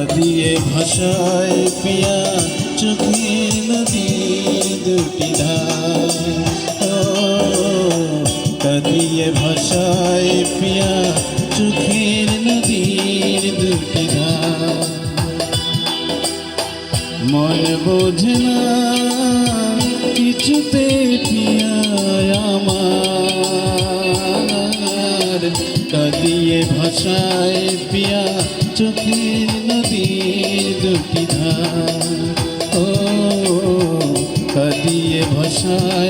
কাঁদিয়ে ভাষায় পিয়া চোখের নদী দুটি ও ভাষায় পিয়া চোখের নদীর দুটি মন বোঝে না কিছুতে পিয়া আমার। ভাষায় পিয়া চোখের নদীর ধার ও কাঁদিয়ে ভাষায়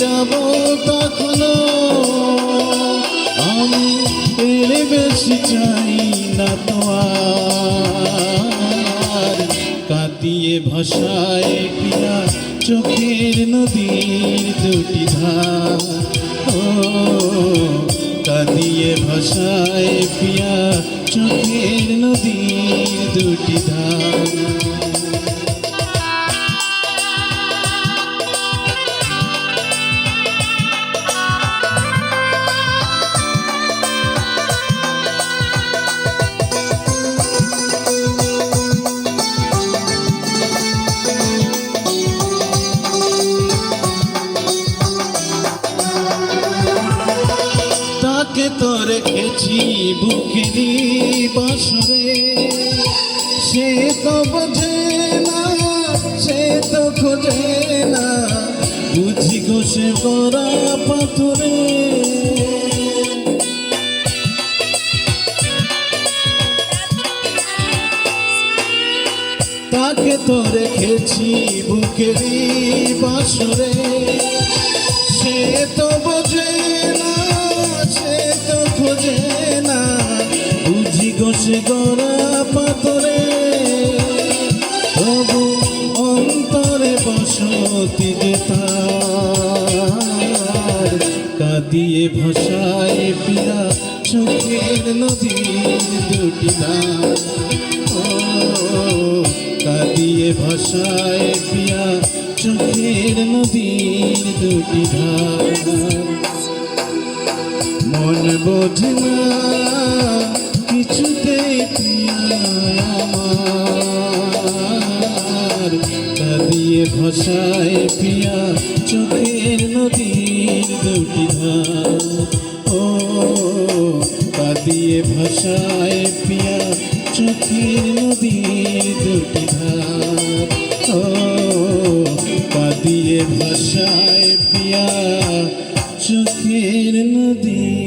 যাব তখনো। আমি এর বেশি চাই না তো আর কাঁদিয়ে ভাষায় পিয়া চোখের নদীর দুটি ধার। ও ভাষায় পিয়া চোখের নদীর দুটি ধার। রেখেছি বুকেরই বাসরে সে তো বোঝে না, সে তো খোঁজে না। বুঝি ঘষে পড়া পাথরে। তাকে তো রেখেছি বুকেরই বাসরে সে গড়া পাতরে তবু অন্তরে বসতি তার। কাঁদিয়ে ভাষায় পিয়া চোখের নদীর দুটি নাম। কাঁদিয়ে ভাষায় পিয়া চোখের নদীর দুটি ধার। মন বোঝে কাঁদিয়ে ভাষায় পিয়া চোখের নদীর দুটি ধার। ও কাঁদিয়ে ভাষায় পিয়া চোখের নদীর দুটি ধার। ও কাঁদিয়ে ভাষায় পিয়া চোখের দুটি